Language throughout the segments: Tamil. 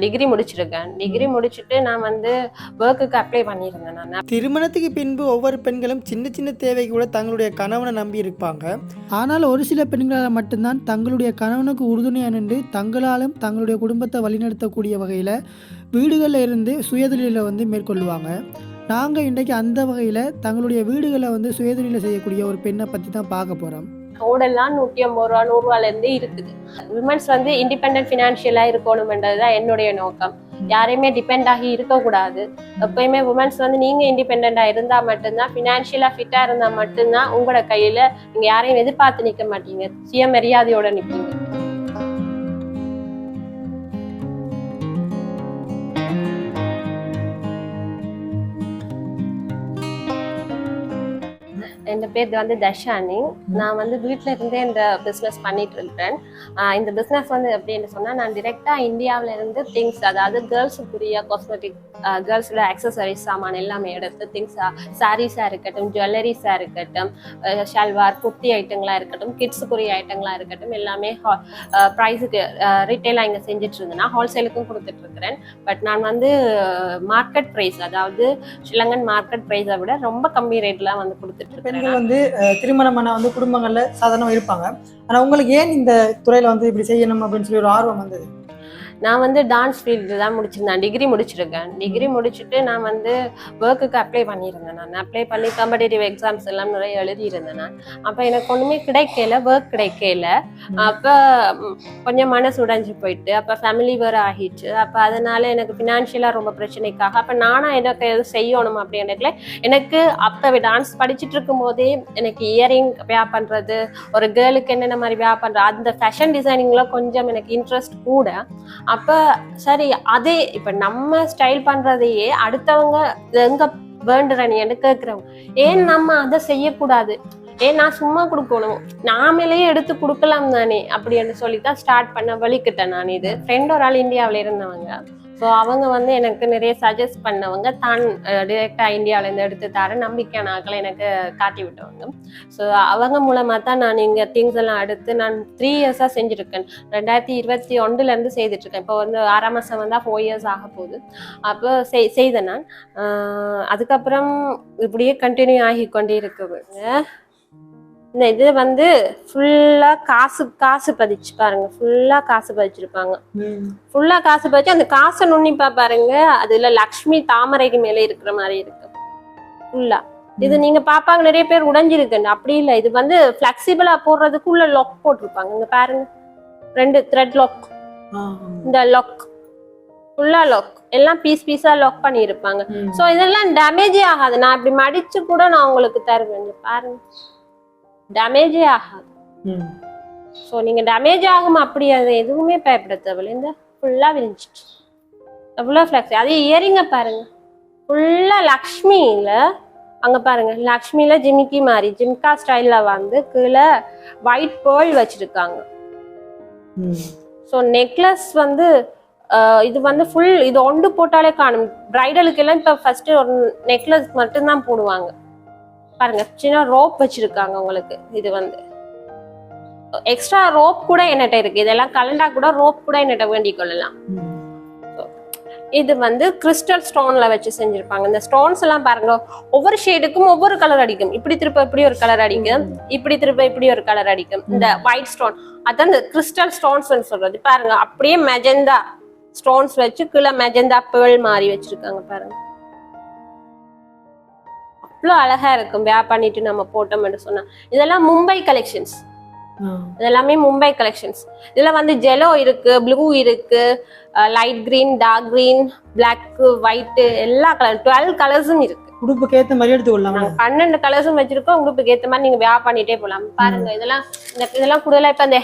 டிகிரி முடிச்சிருக்கேன். டிகிரி முடிச்சுட்டு நான் வந்து ஒர்க்குக்கு அப்ளை பண்ணியிருந்தேன் நான். திருமணத்துக்கு பின்பு ஒவ்வொரு பெண்களும் சின்ன சின்ன தேவைக்கு கூட தங்களுடைய கணவனை நம்பி இருப்பாங்க. ஆனால் ஒரு சில பெண்களால் மட்டும்தான் தங்களுடைய கணவனுக்கு உறுதுணையாக நின்று தங்களாலும் தங்களுடைய குடும்பத்தை வழிநடத்தக்கூடிய வகையில் வீடுகளில் இருந்து சுயதொழிலை வந்து மேற்கொள்ளுவாங்க. நாங்கள் இன்றைக்கு அந்த வகையில் தங்களுடைய வீடுகளை வந்து சுயதொழிலை செய்யக்கூடிய ஒரு பெண்ணை பற்றி தான் பார்க்க போகிறோம் தோடெல்லாம் நூற்றி ஐம்பது ரூபா நூறுரூவாலேருந்து இருக்குது. விமன்ஸ் வந்து இண்டிபெண்ட் ஃபினான்ஷியலா இருக்கணுமென்றது தான் என்னுடைய நோக்கம். யாரையுமே டிபெண்ட் ஆகி இருக்கக்கூடாது. எப்பயுமே உமன்ஸ் வந்து நீங்கள் இண்டிபெண்ட்டாக இருந்தால் மட்டும்தான் ஃபினான்ஷியலாக ஃபிட்டாக இருந்தால் மட்டும்தான் உங்களோட கையில் நீங்கள் யாரையும் எதிர்பார்த்து நிற்க மாட்டீங்க. சுயமரியாதையோடு நிற்பீங்க என் பேர் வந்து தர்ஷானி. நான் வந்து வீட்டில் இருந்தே இந்த பிஸ்னஸ் பண்ணிட்டு இருக்கிறேன் இந்த பிஸ்னஸ் வந்து எப்படின்னு சொன்னால் நான் டிரெக்டாக இந்தியாவில இருந்து திங்ஸ் அதாவது கேர்ள்ஸுக்குரிய காஸ்மெட்டிக் கேர்ள்ஸோட அக்சசரிஸ் சாமான் எல்லாமே எடுத்து திங்ஸ் சாரீஸாக இருக்கட்டும் ஜுவல்லரிஸாக இருக்கட்டும் ஷல்வார் குர்த்தி ஐட்டங்களாக இருக்கட்டும் கிட்ஸுக்குரிய ஐட்டங்களாக இருக்கட்டும் எல்லாமே ப்ரைஸுக்கு ரீட்டெயிலாக இங்கே செஞ்சுட்டு இருந்தேன்னா ஹோல்சேலுக்கும் கொடுத்துட்டு இருக்கிறேன். பட் நான் வந்து மார்க்கெட் ப்ரைஸ் அதாவது ஸ்ரீலங்கன் மார்க்கெட் ப்ரைஸை விட ரொம்ப கம்மி ரேட்டில் வந்து கொடுத்துட்டு இருக்கிறேன் பெண்கள் வந்து திருமணமான வந்து குடும்பங்களில் சாதாரணமாக இருப்பாங்க. ஆனால் உங்களுக்கு ஏன் இந்த துறையில் வந்து இப்படி செய்யணும் அப்படின்னு சொல்லி ஒரு ஆர்வம் வந்தது? நான் வந்து டான்ஸ் ஃபீல்டு தான் முடிச்சிருந்தேன். டிகிரி முடிச்சிருக்கேன். டிகிரி முடிச்சுட்டு நான் வந்து ஒர்க்குக்கு அப்ளை பண்ணியிருந்தேன் நான். அப்ளை பண்ணி காம்படேட்டிவ் எக்ஸாம்ஸ் எல்லாம் நிறைய எழுதியிருந்தேன் நான். அப்போ எனக்கு ஒன்றுமே கிடைக்கல ஒர்க் கிடைக்கல. அப்போ கொஞ்சம் மனசு உடைஞ்சு போயிட்டு அப்போ ஃபேமிலி வேறு ஆகிடுச்சு அப்போ அதனால எனக்கு ஃபினான்ஷியலாக ரொம்ப பிரச்சனைக்காக அப்போ நானாக எனக்கு எதுவும் செய்யணும் அப்படின்றதுல எனக்கு அப்போ டான்ஸ் படிச்சுட்டு இருக்கும் போதே எனக்கு இயரிங் வியா பண்ணுறது ஒரு கேர்ளுக்கு என்னென்ன மாதிரி வியா பண்ணுறது அந்த ஃபேஷன் டிசைனிங்கில் கொஞ்சம் எனக்கு இன்ட்ரெஸ்ட் கூட. அப்போ சரி அதே இப்போ நம்ம ஸ்டைல் பண்ணுறதையே அடுத்தவங்க எங்க வேண்டுறனின்னு கேட்குறவங்க ஏன் நம்ம அதை செய்யக்கூடாது? ஏன் நான் சும்மா கொடுக்கணும்? நாமளே எடுத்து கொடுக்கலாம் தானே? அப்படின்னு சொல்லி தான் ஸ்டார்ட் பண்ண வலிக்கிட்டேன் நான் இது. ஃப்ரெண்ட் ஒரு ஆள் இந்தியாவில் இருந்தவங்க. ஸோ அவங்க வந்து எனக்கு நிறைய சஜஸ்ட் பண்ணவங்க தான் டிரெக்டாக இந்தியாவிலேருந்து எடுத்து தர நம்பிக்கையான ஆட்களை எனக்கு காட்டி விட்டவங்க. ஸோ அவங்க மூலமாக தான் நான் இங்கே திங்ஸ் எல்லாம் எடுத்து நான் த்ரீ இயர்ஸாக செஞ்சுருக்கேன். ரெண்டாயிரத்தி இருபத்தி ஒன்றுலேருந்து செய்துட்ருக்கேன் இப்போ வந்து ஆறாம் மாதம் வந்தால் ஃபோர் இயர்ஸ் ஆக போகுது. அப்போ செய் செய்தேன் நான். அதுக்கப்புறம் இப்படியே கண்டினியூ ஆகி கொண்டே இருக்குதுங்க இந்த இது வந்து ஃபுல்லாக காசு காசு பதிச்சு பாருங்க. ஃபுல்லாக காசு பதிச்சிருப்பாங்க. ஃபுல்லா காசு பதிச்சு அந்த காசை நுண்ணிப்பா பாருங்க. அதுல லக்ஷ்மி தாமரைக்கு மேல இருக்கிற மாதிரி இருக்கு. ஃபுல்லா இது நீங்க பாப்பாங்க நிறைய பேர் உடைஞ்சிருக்கு அப்படி இல்ல. இது வந்து பிளெக்சிபிளா போடுறதுக்குள்ள லாக் போட்டிருப்பாங்க. இங்க பாருங்க. ரெண்டு த்ரெட் லாக் இந்த லாக் ஃபுல்லா லாக் எல்லாம் பீஸ் பீஸா லாக் பண்ணியிருப்பாங்க. சோ இதெல்லாம் டேமேஜே ஆகாது. நான் இப்படி மடிச்சு கூட நான் உங்களுக்கு தருவேன். பாருங்க. டேமேஜே ஆகாது. ஸோ நீங்கள் டேமேஜ் ஆகும் அப்படி அது எதுவுமே பயப்பட தேவையில்ல. இந்த ஃபுல்லாக விரிஞ்சிட்டு எவ்வளோ ஃப்ளெக்ஸ் அது இயரிங்க பாருங்க. ஃபுல்லாக லக்ஷ்மியில் அங்கே பாருங்க. லக்ஷ்மியில் ஜிமிக்கி மாதிரி ஜிம்கா ஸ்டைலில் வந்து கீழே ஒயிட் பேர்ல் வச்சுருக்காங்க. ஸோ நெக்லஸ் வந்து இது வந்து ஃபுல் இது ஒன்று போட்டாலே காணும். பிரைடலுக்கு எல்லாம் இப்போ ஃபர்ஸ்ட் ஒரு நெக்லஸ் மட்டும்தான் போடுவாங்க. பாருங்க சின்ன ரோப் வச்சிருக்காங்க உங்களுக்கு. இது வந்து. எக்ஸ்ட்ரா ரோப் கூட என்னட்ட இருக்கு. இதெல்லாம் கலண்டா கூட ரோப் கூட என்னட்ட வேண்டிக் கொள்ளலாம். இது வந்து கிறிஸ்டல் ஸ்டோன்ல வச்சு செஞ்சிருப்பாங்க. இந்த ஸ்டோன்ஸ் எல்லாம் பாருங்க ஒவ்வொரு ஷேடுக்கும் ஒவ்வொரு கலர் அடிக்கும். இப்படி திருப்ப இப்படி ஒரு கலர் அடிக்கும். இப்படி திருப்ப இப்படி ஒரு கலர் அடிக்கும். இந்த ஒயிட் ஸ்டோன் அதான் இந்த கிறிஸ்டல் ஸ்டோன்ஸ் சொல்றது. பாருங்க அப்படியே மெஜெந்தா ஸ்டோன்ஸ் வச்சு கீழே மெஜெந்தா பேர்ல் மாதிரி வச்சிருக்காங்க பாருங்க. அவ்வளோ அழகா இருக்கும் வியா பண்ணிட்டு நம்ம போட்டோம்னு சொன்னா. இதெல்லாம் மும்பை கலெக்ஷன்ஸ் இதெல்லாமே மும்பை கலெக்ஷன்ஸ் இதுல வந்து ஜெலோ இருக்கு ப்ளூ இருக்கு light green dark green black white எல்லா கலர் டுவெல் கலர்ஸும் இருக்கு. உடுப்புக்கு ஏற்ற மாதிரி எடுத்துக்கொள்ளலாம் பன்னெண்டு கலர்ஸும் வச்சிருக்கோம். உங்களுக்கு ஏத்த மாதிரி நீங்க வியா பண்ணிட்டே போலாம். பாருங்க இதெல்லாம் இந்த இதெல்லாம் கூட இப்ப இந்த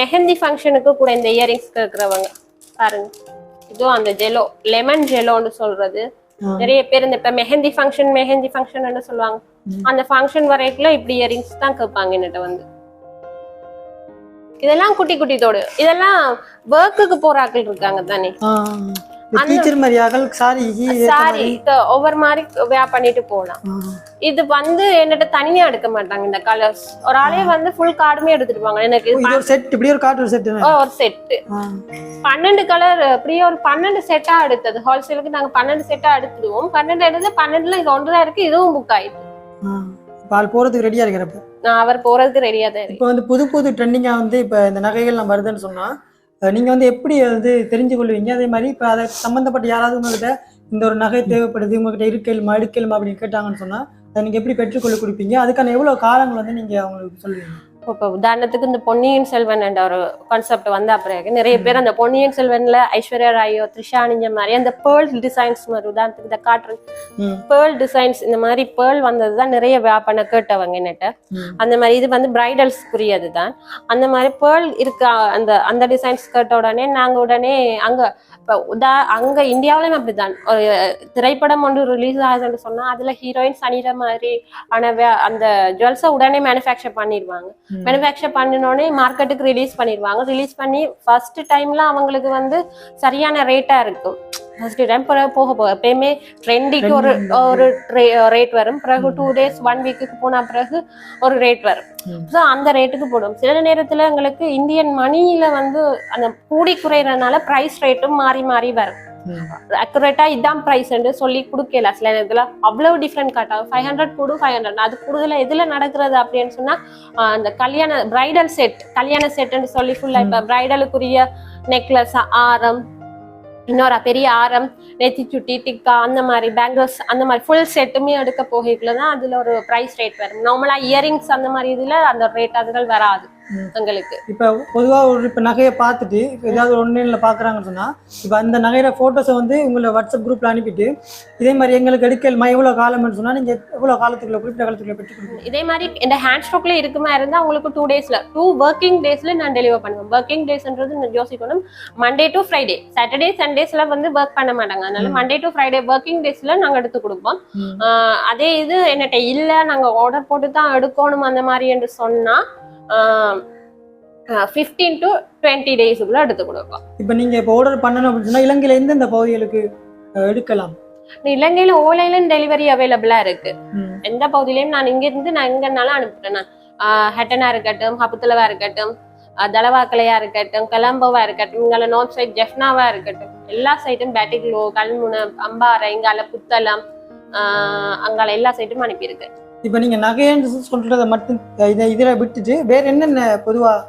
மெஹந்தி ஃபங்க்ஷனுக்கு கூட இந்த இயரிங்ஸ் கேட்கறவங்க பாருங்க. இதுவும் அந்த ஜெலோ லெமன் ஜெலோன்னு சொல்றது. நிறைய பேர் இந்த இப்ப மெஹந்தி ஃபங்க்ஷன் மெஹந்தி ஃபங்க்ஷன் சொல்லுவாங்க. அந்த ஃபங்க்ஷன் வரைக்குள்ள இப்படி இயரிங்ஸ் தான் கேட்பாங்க என்னட்ட வந்து. இதெல்லாம் குட்டி குட்டி தோடு. இதெல்லாம் ஒர்க்குக்கு போற ஆட்கள் இருக்காங்க தானே. டீச்சர் மாதிரி ஆகல் சாரி சாரி ஒவ்வொரு மாதிரி வேர் பண்ணிட்டு போகலாம் இது வந்து என்னட்ட தனியா எடுக்க மாட்டாங்க இந்த கலர்ஸ் ஒரு ஆளே வந்து ஃபுல் கார்டுமே எடுத்துட்டு போவாங்க. எனக்கு ஒரு செட் இப்படி ஒரு காட்டு ஒரு செட் ஒரு செட்டு பன்னெண்டு கலர் அப்படியே ஒரு பன்னெண்டு செட்டா எடுத்தது. ஹோல்சேலுக்கு நாங்க பன்னெண்டு செட்டா எடுத்துடுவோம். பன்னெண்டு எடுத்து பன்னெண்டுல இது ஒன்று தான் இருக்கு இதுவும் புக் ஆயிட்டு பால் போறதுக்கு ரெடியா இருக்கிறப்ப? நான் அவர் போறதுக்கு ரெடியா தான் இருக்கு இப்போ வந்து புது புது ட்ரெண்டிங்கா வந்து இப்போ இந்த நகைகள்லாம் வருதுன்னு சொன்னா நீங்கள் நீங்க வந்து எப்படி வந்து தெரிஞ்சு கொள்வீங்க அதே மாதிரி இப்போ அதை சம்பந்தப்பட்ட யாராவது உங்கள்கிட்ட இந்த ஒரு நகை தேவைப்படுது உங்ககிட்ட இருக்கலுமா எடுக்கலுமா அப்படின்னு கேட்டாங்கன்னு சொன்னா அதை நீங்க எப்படி பெற்றுக்கொள்ள கொடுப்பீங்க? அதுக்கான எவ்வளவு காலங்கள் வந்து நீங்க அவங்களுக்கு சொல்லுவீங்க? இப்போ உதாரணத்துக்கு இந்த பொன்னியின் செல்வன் என்ற ஒரு கான்செப்ட் வந்த பிறகு நிறைய பேர் அந்த பொன்னியின் செல்வன்ல ஐஸ்வர்யா ராயோ த்ரிஷா அணிஞ்ச மாதிரி அந்த பேர்ல் டிசைன்ஸ் மாதிரி உதாரணத்துக்கு இந்த ம். பேர்ல் டிசைன்ஸ் இந்த மாதிரி பேர்ல் வந்தது தான் நிறைய வியா- பண்ண கேட்டவங்க என்னட்ட. அந்த மாதிரி இது வந்து பிரைடல்ஸ்க்குரியது தான் அந்த மாதிரி பேர்ல் இருக்க அந்த அந்த டிசைன்ஸ் கேட்ட உடனே நாங்க உடனே அங்க உதா அங்க இந்தியாவிலும் அப்படிதான் ஒரு திரைப்படம் ஒன்று ரிலீஸ் ஆகுதுன்னு சொன்னா அதுல ஹீரோயின்ஸ் அணிகிற மாதிரி ஆன அந்த ஜுவல்ஸை உடனே மேனுஃபேக்சர் பண்ணிடுவாங்க. மேனுஃபேக்சர் பண்ணினோடனே மார்க்கெட்டுக்கு ரிலீஸ் பண்ணிடுவாங்க. ரிலீஸ் பண்ணி ஃபர்ஸ்ட் டைம்ல அவங்களுக்கு வந்து சரியான ரேட்டா இருக்கும். ஃபர்ஸ்ட் டைம் பிறகு போக போக. எப்பயுமே ட்ரெண்டிக்கு ஒரு ஒரு ரேட் வரும். பிறகு டூ டேஸ் ஒன் வீக்குக்கு போன பிறகு ஒரு ரேட் வரும். ஸோ அந்த ரேட்டுக்கு போடும். சில நேரத்துல எங்களுக்கு இந்தியன் மணியில வந்து அந்த கூடி குறையறதுனால ப்ரைஸ் ரேட்டும் மாறி மாறி வரும். அக்குரேட்டா இதான் ப்ரைஸ் சொல்லி கொடுக்கல. சில நேரத்துல அவ்வளவு டிஃப்ரெண்ட் காட்டாகும் ஃபைவ் ஹண்ட்ரட் கொடு ஃபைவ் ஹண்ட்ரட் அது கூடுதல எதுல நடக்கிறது அப்படின்னு சொன்னா அந்த கல்யாண பிரைடல் செட் கல்யாண செட்னு சொல்லி ஃபுல்லா இப்ப பிரைடலுக்குரிய நெக்லஸ் ஆரம் இன்னொரு பெரிய ஆரம் நெத்தி சுட்டி டிக்கா அந்த மாதிரி பேங்கிள்ஸ் அந்த மாதிரி ஃபுல் செட்டுமே எடுக்க போகக்குள்ள தான் அதுல ஒரு ப்ரைஸ் ரேட் வரும். நார்மலா இயரிங்ஸ் அந்த மாதிரி இதுல அந்த ரேட் அதுகள் வராது. எங்களுக்கு. இப்போ பொதுவாக ஒரு இப்போ நகையை பார்த்துட்டு இப்ப ஏதாவது ஒன்லைனில் பார்க்குறாங்கன்னு சொன்னால் இப்போ அந்த நகையோட ஃபோட்டோஸை வந்து உங்களை வாட்ஸ்அப் குரூப்பில் அனுப்பிட்டு இதே மாதிரி எங்களுக்கு எடுக்கலுமா எவ்வளோ காலம்னு சொன்னால் நீங்கள் எவ்வளோ காலத்துக்குள்ள குறிப்பிட்ட காலத்துக்குள்ள பெற்று கொடுப்பீங்க? இதே மாதிரி இந்த ஹேண்ட் ஸ்டாக்ல இருக்குமா இருந்தா உங்களுக்கு டூ டேஸ்ல டூ ஒர்க்கிங் டேஸ்ல நான் டெலிவர் பண்ணுவேன். ஒர்க்கிங் டேஸ்ன்றது யோசிக்கணும். மண்டே டு ஃப்ரைடே சாட்டர்டே சண்டேஸ்ல வந்து ஒர்க் பண்ண மாட்டாங்க. அதனால. மண்டே டு ஃப்ரைடே ஒர்க்கிங் டேஸ்ல நாங்க எடுத்து கொடுப்போம். அதே இது என்னட்ட இல்ல நாங்க ஆர்டர் போட்டு தான் எடுக்கணும் அந்த மாதிரி என்று சொன்னா ஃபிஃப்டீன் டு டுவெண்ட்டி டேஸுக்குள்ள எடுத்து கொடுப்போம். இப்போ நீங்கள் இப்போ ஆர்டர் பண்ணணும் அப்படின்னு இலங்கையில் எந்தெந்த பகுதிகளுக்கு அஹ், எடுக்கலாம். இலங்கையில ஓலையிலும் டெலிவரி அவைலபிளா இருக்கு. எந்த பகுதியிலையும் நான் இங்க இருந்து நான் எங்கனாலும் அனுப்புறேன் ஹெட்டனா இருக்கட்டும் ஹப்புத்தலவா இருக்கட்டும் தலவாக்கலையா இருக்கட்டும் கலம்பவா இருக்கட்டும் இங்கால நார்த் சைட் ஜெஃப்னாவா இருக்கட்டும். எல்லா சைட்டும் பேட்டிக்லோ கல்முனை அம்பாறை இங்கால புத்தளம் அங்கால எல்லா சைட்டும் அனுப்பியிருக்கு. இப்போ நீங்கள் நகைன்னு சொல்கிறத மட்டும் இதை இதில் விட்டுட்டு வேறு என்னென்ன பொதுவாக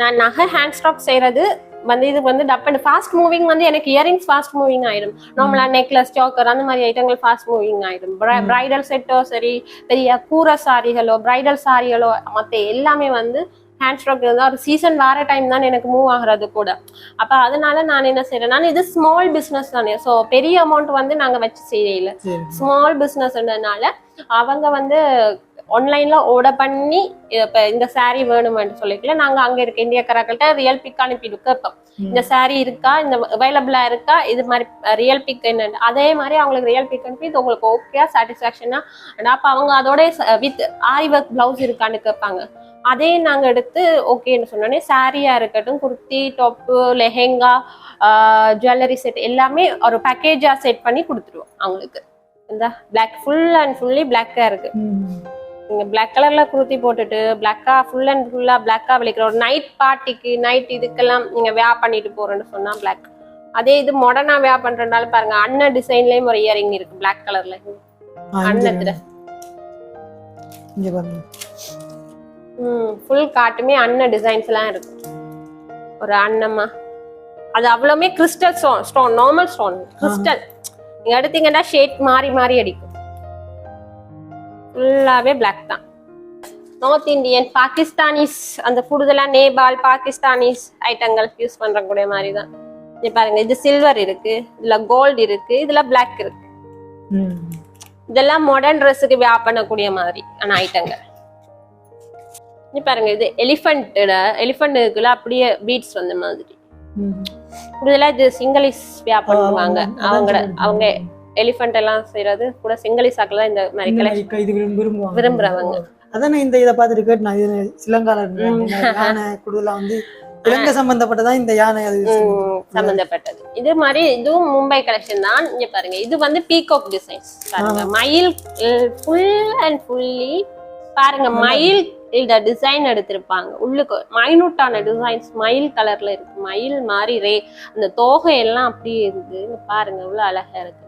நான் நகை ஹேண்ட் ஸ்டாக் செய்யறது வந்து இது வந்து டப் அண்ட் ஃபாஸ்ட் மூவிங் வந்து எனக்கு இயரிங்ஸ் ஃபாஸ்ட் மூவிங் ஆயிடும். நார்மலா நெக்லஸ் சாக்கர் அந்த மாதிரி ஐட்டங்கள் ஃபாஸ்ட் மூவிங் ஆயிடும். பிரைடல் செட்டோ சரி பெரிய கூரை சாரிகளோ பிரைடல் சாரிகளோ மத்த எல்லாமே வந்து ஹேண்ட் ஸ்டாக் இருந்தா ஒரு சீசன் வார டைம் தான் எனக்கு மூவ் ஆகுறது கூட. அப்ப அதனால நான் என்ன செய்யறேன் நான் இது ஸ்மால் பிசினஸ் தானே. ஸோ பெரிய அமௌண்ட் வந்து நாங்க வச்சு செய்யல. ஸ்மால் பிஸ்னஸ்ன்றதுனால அவங்க வந்து ஆன்லைன்ல ஆர்டர் பண்ணி இப்ப இந்த saree வேணும்னு சொல்லிக்கல. நாங்க அங்க இருக்க இந்தியக்காரர்கள்ட்ட ரியல் பிக் அனுப்பிட்டு கேட்போம். இந்த saree இருக்கா? இந்த அவைலபிளா இருக்கா? இது மாதிரி ரியல் பிக் என்னன்னு. அதே மாதிரி அவங்களுக்கு ரியல் பிக் அனுப்பி இது உங்களுக்கு ஓகே சாட்டிஸ்ஃபேக்ஷனா அப்ப அவங்க அதோட வித் ஆரி ஒர்க் பிளவுஸ் இருக்கான்னு கேட்பாங்க. அதே நாங்க எடுத்து ஓகேன்னு சொன்னோடனே சாரியா இருக்கட்டும் kurti top lehenga jewellery set எல்லாமே ஒரு பேக்கேஜா செட் பண்ணி கொடுத்துருவோம் அவங்களுக்கு. இந்த பிளாக் ஃபுல் அண்ட் ஃபுல்லி பிளாக்கா இருக்கு. நீங்க பிளாக் கலர்ல குர்த்தி போட்டுட்டு பிளாக்கா ஃபுல் அண்ட் ஃபுல்லா பிளாக்கா விளைக்கிற ஒரு நைட் பார்ட்டிக்கு நைட் இதுக்கெல்லாம் நீங்க வேர் பண்ணிட்டு போறேன்னு சொன்னா பிளாக் அதே இது மாடர்னா வேர் பண்றதுனால பாருங்க அண்ணன் டிசைன்லயும் ஒரு இயரிங் இருக்கு பிளாக் கலர்ல பாருங்க. ஃபுல் காட்டுமே அண்ணன் டிசைன்ஸ் எல்லாம் இருக்கு. ஒரு அன்னமா அது அவ்வளவுமே crystal stone stone normal stone crystal நீங்க எடுத்தீங்கன்னா ஷேட் மாறி மாறி அடிக்கும். ஃபுல்லாவே பிளாக் தான். நார்த் இந்தியன் பாகிஸ்தானிஸ் அந்த கூடுதலா நேபாள் பாகிஸ்தானிஸ் ஐட்டங்கள் யூஸ் பண்றக்கூடிய மாதிரி தான். இங்க பாருங்க இது சில்வர் இருக்கு இதுல கோல்டு இருக்கு இதுல பிளாக் இருக்கு. இதெல்லாம் மாடர்ன் ட்ரெஸ்ஸுக்கு வியா பண்ணக்கூடிய மாதிரி ஆன ஐட்டங்கள் இங்க பாருங்க இது எலிஃபண்ட் எலிஃபண்ட்டுக்குள்ள அப்படியே பீட்ஸ் வந்த மாதிரி. ம். கூடுதலா இது சிங்களீஸ் வியா பண்ணுவாங்க. அவங்க அவங்க எலிஃபண்ட் எல்லாம் செய்யறது கூட சிங்களீஸாக்கள் தான் இந்த மாதிரி இது விரும்- விரும்புவாங்க. விரும்புறவங்க. அதான் இந்த இதை பார்த்துட்டு நான் இது சிலங்கால. யானை கூடுதலா வந்து இலங்கை சம்பந்தப்பட்டதான் இந்த யானை அது சம்பந்தப்பட்டது. இது மாதிரி இதுவும் மும்பை கலெக்ஷன் தான். இங்க பாருங்க. இது வந்து பீகாக் டிசைன்ஸ் பாருங்க. மயில் ஃபுல் அண்ட் ஃபுல்லி பாருங்க. மயில் இந்த டிசைன் எடுத்திருப்பாங்க. உள்ளுக்கு மைனூட்டான டிசைன்ஸ் மயில் கலர்ல இருக்கு. மயில் மாதிரி ரே அந்த தோகை எல்லாம் அப்படியே இருக்கு பாருங்க இவ்வளவு அழகா இருக்கு.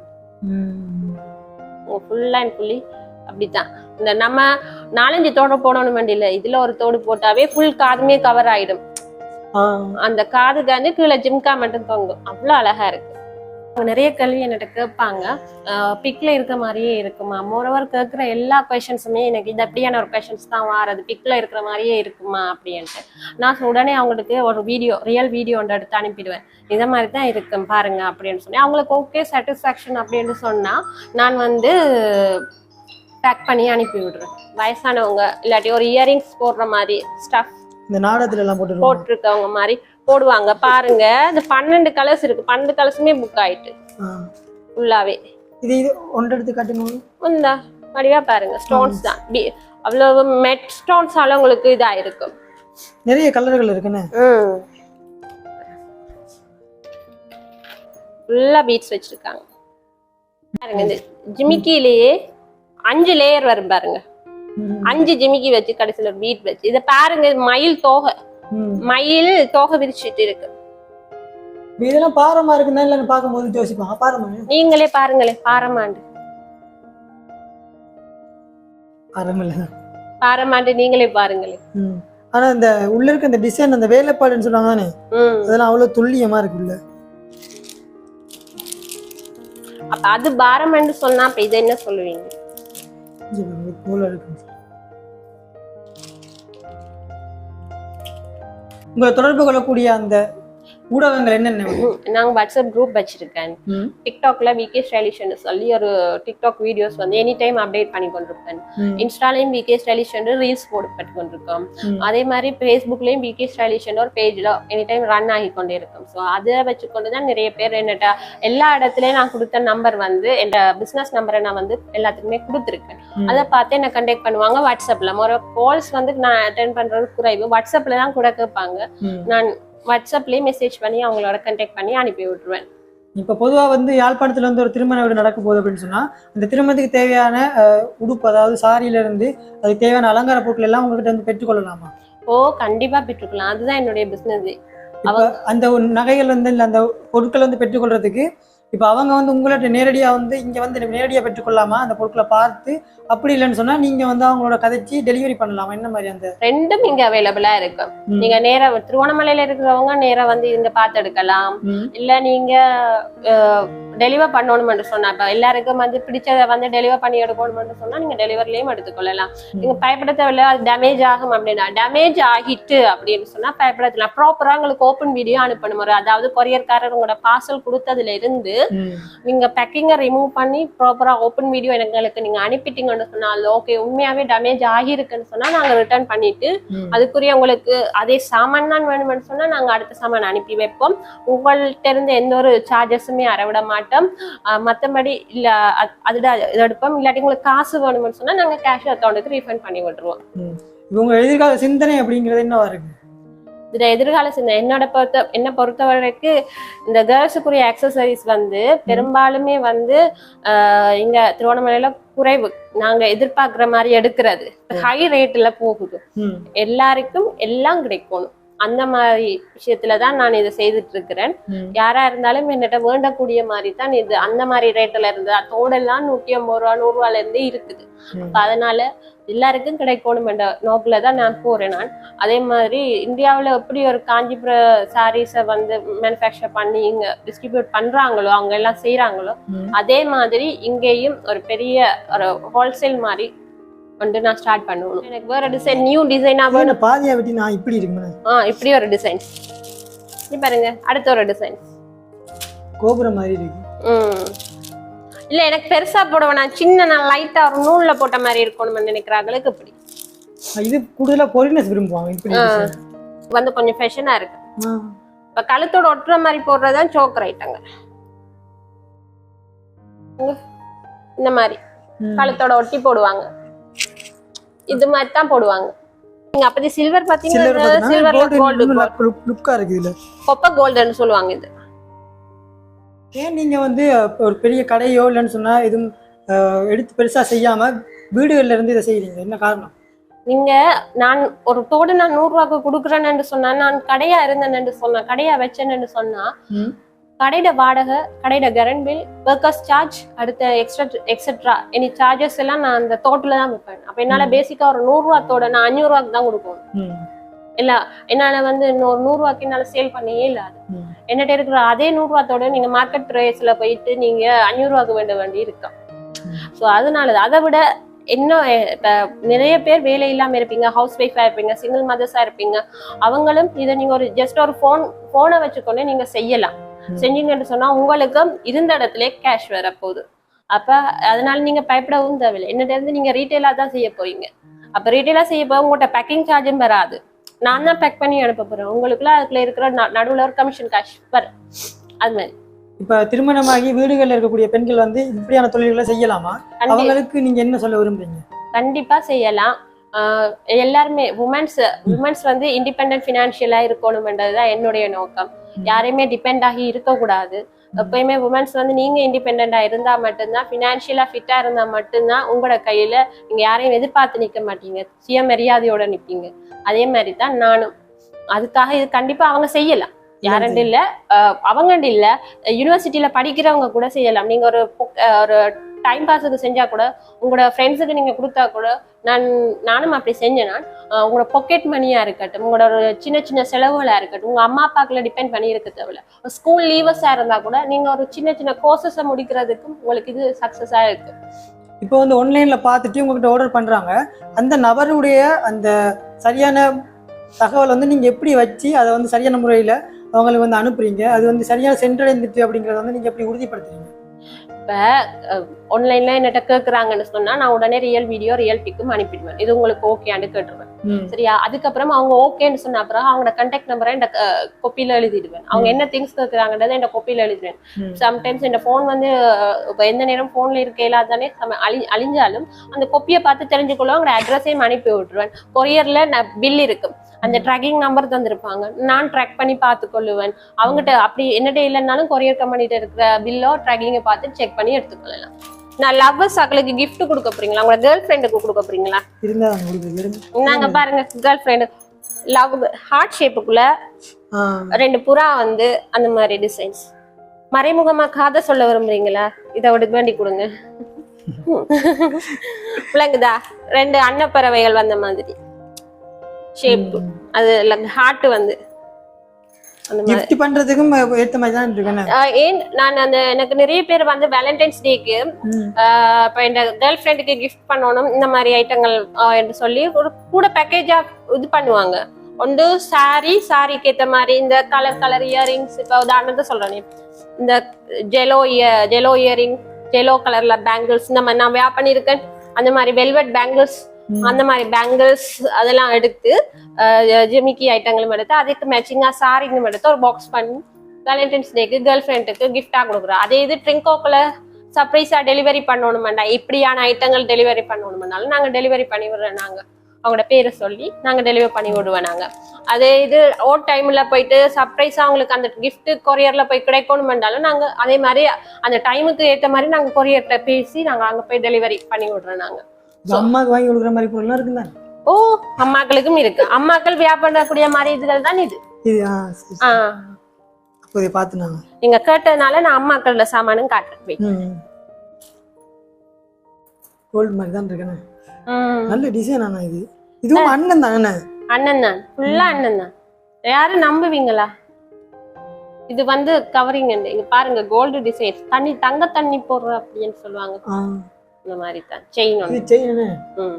ஃபுல் அண்ட் ஃபுல்லி அப்படித்தான். இந்த நம்ம நாலஞ்சு தோடு போடணும் வேண்டியில்ல இதுல ஒரு தோடு போட்டாவே ஃபுல் காதுமே கவர் ஆயிடும். அந்த காதுக்கு வந்து கீழே ஜிம்கா மட்டும் தொங்கும். அவ்வளோ அழகா இருக்கு. நிறைய கேள்வி என்கிட்ட கேட்பாங்க. பிக்ல இருக்க மாதிரியே இருக்குமா? மோரோவர் கேட்குற எல்லா கொஷின்ஸுமே எனக்கு இது அப்படியான ஒரு கொஷின்ஸ் தான் வாரது. பிக்ல இருக்கிற மாதிரியே இருக்குமா? அப்படின்ட்டு. நான் உடனே அவங்களுக்கு ஒரு வீடியோ ரியல் வீடியோ ஒன்று எடுத்து அனுப்பிடுவேன். இதை மாதிரி தான் இருக்கும் பாருங்க அப்படின்னு சொல்லி அவங்களுக்கு ஓகே சாட்டிஸ்ஃபேக்ஷன் அப்படின்னு சொன்னா நான் வந்து பேக் பண்ணி அனுப்பி விடுறேன். வயசானவங்க இல்லாட்டி ஒரு இயரிங்ஸ் போடுற மாதிரி ஸ்டஃப் இந்த நாடகத்துல எல்லாம் போட்டு போட்டிருக்கவங்க மாதிரி. போடுவாங்க. பாருங்க. இந்த பன்னெண்டு கலர்ஸ் இருக்கு. பன்னெண்டு கலர்ஸுமே புக் ஆயிட்டு. ஃபுல்லாவே இது இது ஒன்று எடுத்து காட்டணும் இந்த வடிவா பாருங்க. ஸ்டோன்ஸ் தான். அவ்வளவு மெட் ஸ்டோன்ஸால உங்களுக்கு இதா இருக்கும் நிறைய கலர்கள் இருக்குன்னு. ஃபுல்லா பீட்ஸ் வச்சிருக்காங்க. பாருங்க இந்த ஜிமிக்கிலேயே அஞ்சு லேயர் வரும் பாருங்க. அஞ்சு ஜிமிக்கி வச்சு கடைசியில பீட் வச்சு. இதை பாருங்க மயில் தோகை. மயில் தோகை விரிச்சிட்டு இருக்கு. இதெல்லாம் பாரமா இருக்குன்னா இல்ல பார்க்கும்போது யோசிப்பாங்க பாரமா? நீங்களே பாருங்களேன் பாரமாண்டு. பாரமாண்டு நீங்களே பாருங்களேன். ம். ஆனா இந்த உள்ள இருக்க அந்த டிசைன் அந்த வேலைப்பாடுன்னு சொல்றாங்க அதெல்லாம் அவ்வளவு துல்லியமா இருக்கு உள்ள. அப்ப அது பாரமாண்டு சொன்னா அப்ப இதை என்ன சொல்லுவீங்க? போல இருக்கு உங்களை தொடர்பு கொள்ளக்கூடிய அந்த ஊடகங்கள் என்னென்ன ம், நாங்க வாட்ஸ்அப் குரூப் வச்சிருக்கேன். டிக்டாக்ல விகே ஸ்டைலிஷன் சொல்லி ஒரு டிக்டாக் வீடியோஸ் வந்து எனி டைம் அப்டேட் பண்ணி கொண்டிருப்பேன். இன்ஸ்டாலையும் விகே ஸ்டைலிஷன் ரீல்ஸ் போடப்பட்டு கொண்டிருக்கோம். அதே மாதிரி ஃபேஸ்புக்லயும் விகே ஸ்டைலிஷன் ஒரு பேஜ்ல எனி டைம் ரன் ஆகி கொண்டே இருக்கும் ஸோ அதை வச்சுக்கொண்டு தான் நிறைய பேர் என்னட்ட எல்லா இடத்துலயும் நான் கொடுத்த நம்பர் வந்து என் பிசினஸ் நம்பரை நான் வந்து எல்லாத்துக்குமே கொடுத்துருக்கேன். அதை பார்த்து என்ன கண்டெக்ட் பண்ணுவாங்க வாட்ஸ்அப்ல ஒரு கால்ஸ் வந்து நான் அட்டென்ட் பண்றது குறைவு வாட்ஸ்அப்ல தான் கூட கேட்பாங்க. நான் வாட்ஸ்அப்லயே மெசேஜ் பண்ணி அவங்களோட கண்டெக்ட் பண்ணி அனுப்பி விட்டுருவேன். இப்ப பொதுவா வந்து யாழ்ப்பாணத்துல வந்து ஒரு திருமண வீடு நடக்க போகுது அப்படின்னு சொன்னா அந்த திருமணத்துக்கு தேவையான உடுப்பு அதாவது சாரியில இருந்து அதுக்கு தேவையான அலங்கார பொருட்கள் எல்லாம் உங்ககிட்ட வந்து பெற்றுக்கொள்ளலாமா? ஓ கண்டிப்பா பெற்றுக்கலாம். அதுதான் என்னுடைய இப்ப அந்த நகைகள் வந்து இல்ல அந்த பொருட்கள் வந்து பெற்றுக்கொள்றதுக்கு இப்ப அவங்க வந்து உங்கள்ட்ட நேரடியா வந்து இங்க வந்து நேரடியா பெற்றுக்கொள்ளாமா? அந்த பொருட்களை பார்த்து அப்படி இல்லைன்னு சொன்னா நீங்க வந்து அவங்களோட கதைச்சி டெலிவரி பண்ணலாமா? என்ன மாதிரி அந்த ரெண்டும் இங்க அவைலபிளா இருக்கும் ம். நீங்க நேரா திருவண்ணாமலையில இருக்கிறவங்க நேரா வந்து இங்க பார்த்து எடுக்கலாம். இல்ல நீங்க டெலிவர் பண்ணணும்னு சொன்னா இப்ப எல்லாருக்கும் வந்து பிடிச்சதை வந்து டெலிவர் பண்ணி எடுக்கணும்னு சொன்னா நீங்க டெலிவரிலையும் எடுத்துக்கொள்ளலாம். நீங்க பயப்பட தேவையில்ல அது டேமேஜ் ஆகும் அப்படின்னா டேமேஜ் ஆகிட்டு அப்படின்னு சொன்னா பயப்பட தேவையில்ல ப்ராப்பரா உங்களுக்கு ஓப்பன் வீடியோ அனுப்பணும் அதாவது கொரியர்காரர் உங்களோட பார்சல் கொடுத்ததுல இருந்து. நீங்க பேக்கிங்கை ரிமூவ் பண்ணி ப்ராப்பரா ஓப்பன் வீடியோ எங்களுக்கு நீங்க அனுப்பிட்டீங்கன்னு சொன்னால் ஓகே உண்மையாவே டேமேஜ் ஆகிருக்குன்னு சொன்னா நாங்க ரிட்டர்ன் பண்ணிட்டு. அதுக்குரிய உங்களுக்கு அதே சாமான் தான் வேணும்னு சொன்னா நாங்க அடுத்த சாமான் அனுப்பி வைப்போம். உங்கள்ட்ட இருந்து எந்த ஒரு சார்ஜஸுமே அறவிட மாட்டோம். மத்தபடி இல்ல அதுட இது எடுப்போம் இல்லாட்டி உங்களுக்கு காசு வேணும்னு சொன்னா நாங்க கேஷ் அக்கௌண்ட்டுக்கு ரீஃபண்ட் பண்ணி விட்டுருவோம். இப்ப உங்க எதிர்கால சிந்தனை அப்படிங்கிறது என்னவா இருக்கு இதுல எதிர்கால சிந்தனை என்னோட பொறுத்த என்ன பொறுத்த வரைக்கும் இந்த கேர்ள்ஸுக்குரிய அக்சசரிஸ் வந்து பெரும்பாலுமே வந்து இங்க திருவண்ணாமலையில குறைவு. நாங்க எதிர்பார்க்கிற மாதிரி எடுக்கிறது. ஹை ரேட்ல போகுது. எல்லாருக்கும் எல்லாம் கிடைக்கணும். அந்த மாதிரி விஷயத்துல தான் நான் இதை செய்துட்டு இருக்கிறேன். யாரா இருந்தாலும் என்னட்ட வேண்டக்கூடிய மாதிரி தான் இது அந்த மாதிரி ரேட்ல இருந்து தோடெல்லாம் நூத்தி ஐம்பது ரூபா நூறு ரூபால இருந்து இருக்குது. அப்ப அதனால எல்லாருக்கும் கிடைக்கணும் என்ற நோக்கில தான் நான் போறேன் நான் அதே மாதிரி இந்தியாவுல எப்படி ஒரு காஞ்சிபுர சாரீஸை வந்து மேனுஃபேக்சர் பண்ணி இங்க டிஸ்ட்ரிபியூட் பண்றாங்களோ அவங்க எல்லாம் செய்யறாங்களோ. அதே மாதிரி இங்கேயும் ஒரு பெரிய ஒரு ஹோல்சேல் மாதிரி வந்து நான் ஸ்டார்ட் பண்ணுவேன் எனக்கு வேற டிசைன் நியூ டிசைனா வேணும். பாதியா வெட்டி நான் இப்படி இருக்குமே ஆ இப்படி ஒரு டிசைன் இது பாருங்க அடுத்த ஒரு டிசைன் கோபுரம் மாதிரி இருக்கு. ம். இல்ல எனக்கு பெருசா போடுவேன் நான் சின்ன நான் லைட்டா ஒரு நூல்ல போட்ட மாதிரி இருக்கணும்னு நினைக்கிறாங்களுக்கு இப்படி. இது கூடுதலா பொரினஸ் விரும்புவாங்க இப்படி. வந்து கொஞ்சம் ஃபேஷனா இருக்கு. இப்ப கழுத்தோட ஒட்டுற மாதிரி போடுறதுதான் சோக்கர் ஐட்டங்க இந்த மாதிரி. கழுத்தோட ஒட்டி போடுவாங்க. இது மாதிரி தான் போடுவாங்க. நீங்க அப்படி சில்வர் பாத்தீங்கன்னா சில்வர்ல கோல்டு லுக்கா இருக்கு இதுல. கொப்ப கோல்டுன்னு சொல்லுவாங்க இது. ஏன் நீங்க வந்து ஒரு பெரிய கடையோ இல்லைன்னு சொன்னா எதுவும் எடுத்து பெருசா செய்யாம வீடுகள்ல இருந்து இதை செய்றீங்க. என்ன காரணம்? நீங்க நான் ஒரு தோடு நான் நூறு ரூபாய்க்கு கொடுக்குறேன்னு சொன்னா நான் கடையா இருந்தேன்னு சொன்னா கடையா வச்சேன்னு சொன்னா. கடையோட வாடகை கடையோட கரண்ட் பில் ஒர்க்கர்ஸ் சார்ஜ் அடுத்த எக்ஸ்ட்ரா எக்ஸெட்ரா எனி சார்ஜஸ் எல்லாம் நான் அந்த தோட்டில் தான் வைப்பேன் அப்ப என்னால. பேசிக்கா ஒரு நூறு ரூபா தோட நான் அஞ்சூறு ரூபாய்க்கு தான் கொடுக்கணும் இல்ல என்னால வந்து இன்னொரு நூறு ரூபாய்க்கு என்னால சேல் பண்ணவே இல்லாது. என்கிட்ட இருக்கிற அதே நூறு ரூபாத்தோட நீங்க மார்க்கெட் ரேஸ்ல போயிட்டு நீங்க அஞ்சூறு ரூபாய்க்கு வேண்ட வேண்டி இருக்கும். ஸோ அதனால அதை விட இன்னும் இப்ப நிறைய பேர் வேலை இல்லாம இருப்பீங்க ஹவுஸ் ஒய்ஃபா இருப்பீங்க சிங்கிள் மதர்ஸா இருப்பீங்க அவங்களும் இதை நீங்க ஒரு ஜஸ்ட் ஒரு ஃபோன் போனை வச்சுக்கொண்டு நீங்க செய்யலாம். செஞ்சீங்கன்னு சொன்னா உங்களுக்கு இருந்த இடத்துல கேஷ் வர போகுது அப்ப அதனால நீங்க பயப்படவும் தேவையில்லை. என்னட்ட இருந்து நீங்க ரீட்டைலா தான் செய்ய போறீங்க. அப்ப ரீட்டைலா செய்ய போக உங்கள்கிட்ட பேக்கிங் சார்ஜும் வராது. நான் தான் பேக் பண்ணி அனுப்ப போறேன். உங்களுக்குள்ள அதுல இருக்கிற நடுவுல ஒரு கமிஷன் கேஷ் வரும் அது மாதிரி. இப்ப திருமணமாகி வீடுகள்ல இருக்கக்கூடிய பெண்கள் வந்து இப்படியான தொழில்களை செய்யலாமா? அவங்களுக்கு நீங்க என்ன சொல்ல விரும்புறீங்க? கண்டிப்பா செய்யலாம். எல்லாருமே உமன்ஸ் உமன்ஸ் வந்து இண்டிபெண்ட் ஃபினான்ஷியலா இருக்கணும்ன்றதுதான் என்னுடைய நோக்கம். யாரையுமே டிபெண்ட் ஆகி இருக்கக்கூடாது. எப்பயுமே உமன்ஸ் வந்து நீங்க இண்டிபெண்டா இருந்தா மட்டும்தான் ஃபினான்ஷியலா ஃபிட்டா இருந்தா மட்டும்தான் உங்களோட கையில நீங்க யாரையும் எதிர்பார்த்து நிக்க மாட்டீங்க. சுயமரியாதையோட நிப்பீங்க. அதே மாதிரி தான் நானும். அதுக்காக இது கண்டிப்பா அவங்க செய்யலாம். யாரண்டு இல்ல அவங்கண்டு இல்ல யூனிவர்சிட்டியில படிக்கிறவங்க கூட செய்யலாம். நீங்க ஒரு ஒரு டைம் பாஸுக்கு செஞ்சால் கூட உங்களோட ஃப்ரெண்ட்ஸுக்கு நீங்கள் கொடுத்தா கூட நான் நானும் அப்படி செஞ்சேன்னா உங்களோட பாக்கெட் மணியாக இருக்கட்டும் உங்களோட ஒரு சின்ன சின்ன செலவுகளாக இருக்கட்டும் உங்கள் அம்மா அப்பாக்குள்ள டிபெண்ட் பண்ணி இருக்க தேவையில்ல ஸ்கூல் லீவர்ஸா இருந்தால் கூட நீங்கள் ஒரு சின்ன சின்ன கோர்சஸை முடிக்கிறதுக்கும் உங்களுக்கு இது சக்ஸஸாக இருக்குது இப்போ வந்து ஆன்லைனில் பார்த்துட்டு உங்ககிட்ட ஆர்டர் பண்ணுறாங்க அந்த நபருடைய அந்த சரியான தகவல் வந்து நீங்கள் எப்படி வச்சு அதை வந்து சரியான முறையில் அவங்களுக்கு வந்து அனுப்புறீங்க? அது வந்து சரியான சென்றடைந்துட்டு அப்படிங்கிறத வந்து நீங்கள் எப்படி உறுதிப்படுத்துறீங்க? இப்போ ஆன்லைனில் என்னட்ட கேட்குறாங்கன்னு சொன்னால் நான் உடனே ரியல் வீடியோ ரியல் பிக்கும் அனுப்பிடுவேன். இது உங்களுக்கு ஓகேன்னு கேட்டுருவேன். சரியா? அதுக்கப்புறம் அவங்க ஓகேன்னு சொன்ன அப்புறம் அவங்களோட கண்டாக்ட் நம்பரை இந்த கொப்பியில எழுதிடுவேன். அவங்க என்ன திங்ஸ் கேக்குறாங்கன்றதை இந்த கொப்பியில எழுதிடுவேன். சம்டைம்ஸ் இந்த ஃபோன் வந்து இப்ப எந்த நேரம் போன்ல இருக்க இல்லாதானே அழி அழிஞ்சாலும் அந்த கொப்பியை பார்த்து தெரிஞ்சுக்கொள்ள அவங்களோட அட்ரஸையும் அனுப்பி விட்டுருவேன். கொரியர்ல பில் இருக்கும் அந்த ட்ராக்கிங் நம்பர் தந்திருப்பாங்க. நான் ட்ராக் பண்ணி பார்த்து கொள்ளுவேன் அவங்ககிட்ட அப்படி என்னட்ட இல்லைன்னாலும் கொரியர் கம்பெனிட்ட இருக்கிற பில்லோ ட்ராக்கிங்கை பார்த்து செக் பண்ணி எடுத்துக்கொள்ளலாம். நான் லவ்வர்ஸ் அக்களுக்கு gift கொடுக்க போறீங்களா? உங்களோட கேர்ள் ஃப்ரெண்டுக்கு கொடுக்க போறீங்களா? நாங்க பாருங்க கேர்ள் ஃப்ரெண்டு லவ் ஹார்ட் ஷேப்புக்குள்ள ரெண்டு புறா வந்து அந்த மாதிரி டிசைன்ஸ் மறைமுகமா காதை சொல்ல விரும்புறீங்களா? இதை விட வேண்டி கொடுங்க. விளங்குதா? ரெண்டு அன்னப்பறவைகள் வந்த மாதிரி. ஷேப். அது ஹார்ட் வந்து. Gift பண்றதுக்கும் ஏத்த மாதிரி தான் இருக்கேன் ஆஹ் ஏன் நான் அந்த எனக்கு நிறைய பேர் வந்து வேலண்டைன்ஸ் டேக்கு இப்போ என் கேர்ள் ஃப்ரெண்டுக்கு கிஃப்ட் பண்ணணும் இந்த மாதிரி ஐட்டங்கள் என்று சொல்லி ஒரு கூட பேக்கேஜா இது பண்ணுவாங்க. ஒன்று சாரி சாரிக்கு ஏற்ற மாதிரி இந்த கலர் கலர் இயரிங்ஸ் இப்போ உதாரணத்தை சொல்றேன். இந்த yellow ear yellow earring yellow கலர்ல பேங்கிள்ஸ் இந்த மாதிரி நான் வேர் பண்ணியிருக்கேன். அந்த மாதிரி வெல்வெட் பேங்கிள்ஸ் அந்த மாதிரி பேங்கிள்ஸ் அதெல்லாம் எடுத்து ஜிமிக்கி ஐட்டங்களும் எடுத்து அதுக்கு மேட்சிங்காக சாரிங்களும் எடுத்து ஒரு பாக்ஸ் பண்ணி வேலண்டைன்ஸ் டேக்கு கேர்ள் ஃப்ரெண்டுக்கு கிஃப்டா கொடுக்குறோம். அதே இது ட்ரிங்கோக்கில் சர்ப்ரைஸா டெலிவரி பண்ணணுமெண்டா இப்படியான ஐட்டங்கள் டெலிவரி பண்ணணுமெண்டாலும் நாங்க டெலிவரி பண்ணி விடுறோம் நாங்க. அவங்களோட பேரை சொல்லி நாங்க டெலிவரி பண்ணி விடுவோம் நாங்க. அதே இது ஓட் டைம்ல போயிட்டு சர்ப்ரைஸா அவங்களுக்கு அந்த கிஃப்ட்டு கொரியர்ல போய் கிடைக்கணுமெண்டாலும் நாங்க அதே மாதிரி அந்த டைமுக்கு ஏத்த மாதிரி நாங்க கொரியர்கிட்ட பேசி நாங்க அங்க போய் டெலிவரி பண்ணி விடுறோம் நாங்க. அம்மாவுக்கு வாங்கி கொடுக்குற மாதிரி பொருள்லாம் இருக்குதான் ஓ அம்மாக்களுக்கும் இருக்கு. அம்மாக்கள் வியாபாரக்கூடிய மாதிரி இதுகள் தான் இது. இது ஆ சரி, ஆ. சரி. அப்போ இதை பார்த்து நாங்க நீங்க கேட்டதுனால நான் அம்மாக்களோட சாமானும் காட்டுறேன். ம் கோல்டு மாதிரி தான் இருக்கேன். ம். நல்ல டிசைன் ஆனா இது. இதுவும் அண்ணன் தானே? அண்ணன் தான். ஃபுல்லா அண்ணன் தான். யாரும் நம்புவீங்களா? இது வந்து கவரிங் இங்க பாருங்க கோல்டு டிசைன் தண்ணி தங்க தண்ணி போடுற அப்படின்னு சொல்லுவாங்க. இந்த மாதிரி தான் செயின் ஒன்று செயின் ம்.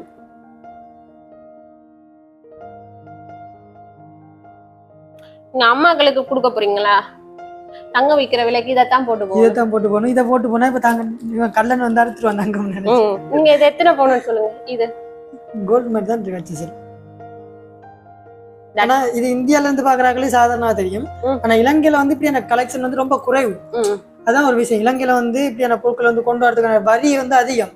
நீங்க அம்மாக்களுக்கு கொடுக்க போறீங்களா? தங்க விக்கிற விலைக்கு இதைத்தான் போட்டு போகும் இதைத்தான் போட்டு போகணும். இதை போட்டு போனா இப்ப தாங்க இவன் கல்லன் வந்து அறுத்துட்டு வந்தாங்க. நீங்க இது எத்தனை போகணும்னு சொல்லுங்க? இது. கோல்டு மாதிரி தான் இருக்கு அச்சு சரி. ஆனா இது இந்தியால இருந்து பாக்குறாங்களே சாதாரணமா தெரியும். ஆனா இலங்கையில வந்து இப்படியான கலெக்ஷன் வந்து ரொம்ப குறைவு. அதான் ஒரு விஷயம். இலங்கையில வந்து இப்படியான பொருட்கள் வந்து கொண்டு வரதுக்கான வரி வந்து அதிகம்.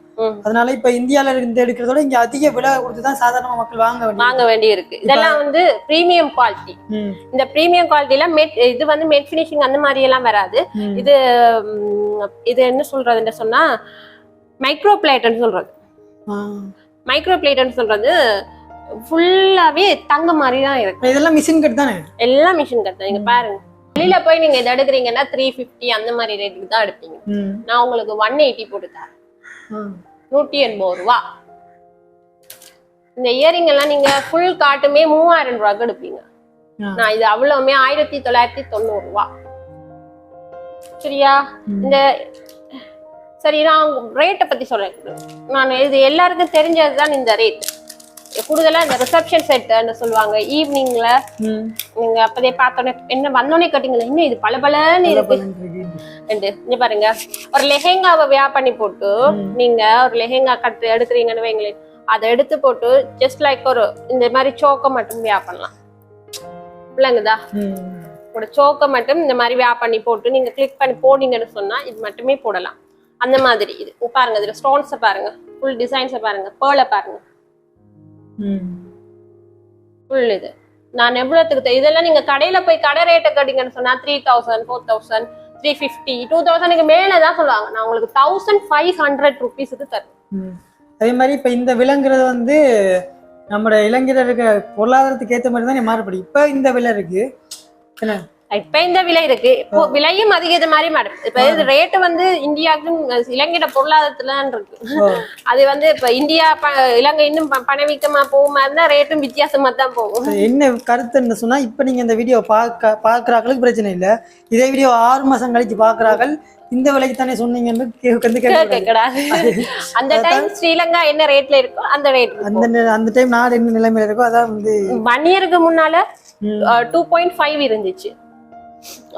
அதனால இப்ப இந்தியால இருந்து எடுக்கிறதோட இங்க அதிக விலை கொடுத்து தான் சாதாரண மக்கள் வாங்க வாங்க வேண்டி இருக்கு இதெல்லாம் வந்து பிரீமியம் குவாலிட்டி இந்த பிரீமியம் குவாலிட்டில மெட் இது வந்து மெட் ஃபினிஷிங் அந்த மாதிரி எல்லாம் வராது. இது இது என்ன சொல்றதுன்னு சொன்னா மைக்ரோ பிளேட்னு சொல்றது. மைக்ரோ பிளேட்னு சொல்றது ஃபுல்லாவே தங்க மாதிரி தான் இருக்கு. இதெல்லாம் மிஷின் கட் தானே? எல்லாம் மிஷின் கட்டு நீங்க பாருங்க. வெளியில போய் நீங்க இதை எடுக்கிறீங்கன்னா த்ரீ ஃபிஃப்டி அந்த மாதிரி ரேட்டுக்கு தான் எடுப்பீங்க. நான் உங்களுக்கு ஒன் எயிட்டி போட்டு தரேன். நூற்றி எண்பது ரூபா இந்த இயரிங் எல்லாம் நீங்க ஃபுல் காட்டுமே மூவாயிரம் ரூபாய்க்கு எடுப்பீங்க. நான் இது அவ்வளவுமே ஆயிரத்தி தொள்ளாயிரத்தி தொண்ணூறு ரூபா சரியா. இந்த சரி நான் ரேட்டை பத்தி சொல்றேன் நான் இது எல்லாருக்கும் தெரிஞ்சதுதான் இந்த ரேட் கூடுதலா இந்த ரிசப்ஷன் செட்னு சொல்லுவாங்க. ஈவினிங்ல. நீங்க அப்பதே பார்த்தோன்னே என்ன வந்தோடனே கட்டிங்களா இன்னும் இது பளபளன்னு இருக்கு. இங்க பாருங்க. ஒரு லெஹெங்காவை வியா பண்ணி போட்டு நீங்க ஒரு லெஹெங்கா கட்டு எடுக்கிறீங்கன்னு வைங்களேன். அதை எடுத்து போட்டு ஜஸ்ட் லைக் ஒரு இந்த மாதிரி சோக்கை மட்டும் வியா பண்ணலாம். இல்லைங்கதா. ஒரு சோக்கை மட்டும் இந்த மாதிரி வியா பண்ணி போட்டு நீங்க கிளிக் பண்ணி போனீங்கன்னு சொன்னா இது மட்டுமே போடலாம். அந்த மாதிரி இது. பாருங்க இதுல ஸ்டோன்ஸை பாருங்க. ஃபுல் டிசைன்ஸை பாருங்க. பேர்லை பாருங்க. ஃபுல் இது நான் எவ்வளோத்துக்கு இதெல்லாம் நீங்க கடையில போய் கடை ரேட்டை கட்டிங்கன்னு சொன்னா three thousand four thousand three fifty two தௌசண்ட்க்கு மேலே தான் சொல்லுவாங்க. நான் உங்களுக்கு தௌசண்ட் ஃபைவ் ஹண்ட்ரட் ருபீஸுக்கு தருவேன். அதே மாதிரி இப்ப இந்த விலங்குறது வந்து நம்மட இளைஞருக்கு பொருளாதாரத்துக்கு ஏத்த மாதிரி தான் மாறுபடும் இப்ப இந்த விலை இருக்கு. என்ன? இப்ப இந்த விலை இருக்கு. இப்போ விலையும் அதிகது மாதிரி மேடம் இப்ப இது ரேட்டு வந்து இந்தியாவுக்கு இலங்கையோட பொருளாதாரத்துல இருக்கு. அது வந்து இப்ப இந்தியா இலங்கை இன்னும் பணவீக்கமா போகுமா இருந்தா ரேட்டும் வித்தியாசமா தான் போகும். என்ன கருத்துன்னு சொன்னா இப்ப நீங்க இந்த வீடியோ பார்க்க பாக்குறாங்களுக்கு பிரச்சனை இல்ல. இதே வீடியோ ஆறு மாசம் கழிச்சு பாக்குறார்கள் இந்த விலைக்கு தானே சொன்னீங்கன்னு கேட்கக்கூடாது. அந்த டைம் ஸ்ரீலங்கா என்ன ரேட்ல இருக்கோ அந்த ரேட் அந்த அந்த டைம் நாடு என்ன நிலைமையில இருக்கோ அதான் வந்து ஒன் இயருக்கு முன்னால. டூ பாயிண்ட் ஃபைவ் இருந்துச்சு.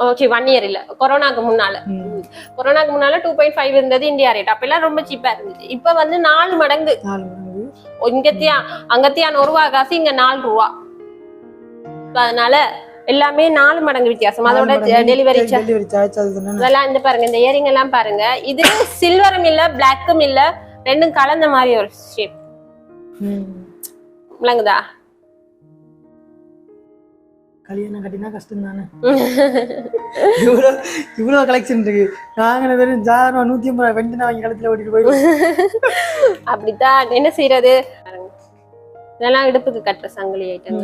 ஓகே ஒன் இயர் இல்ல. கொரோனாக்கு முன்னால. கொரோனாக்கு முன்னால டூ பாயிண்ட் ஃபைவ் இருந்தது இந்தியா ரேட் அப்பெல்லாம் ரொம்ப சீப்பா இருந்துச்சு இப்ப வந்து நாலு மடங்கு. இங்கத்தியா அங்கத்தியா ரூபா காசு இங்க நாலு ரூபா. அதனால எல்லாமே நாலு மடங்கு வித்தியாசம். அதோட டெலிவரி இதெல்லாம் இந்த பாருங்க இந்த இயரிங் எல்லாம் பாருங்க. இது சில்வரும் இல்ல பிளாக்கும் இல்ல ரெண்டும் கலந்த மாதிரி ஒரு ஷேப். விளங்குதா? கல்யாணம் கட்டினா கஷ்டம் தானே இவ்வளோ இவ்வளோ கலெக்ஷன் இருக்கு. நாங்க வெறும் ஜாரம் நூத்தி ஐம்பது ரூபாய் வெண்டு வாங்கி கழுத்துல ஓட்டிட்டு போயிடுவோம். அப்படித்தான். என்ன செய்யறது. இதெல்லாம் இடுப்புக்கு கட்டுற சங்கிலி ஐட்டங்க.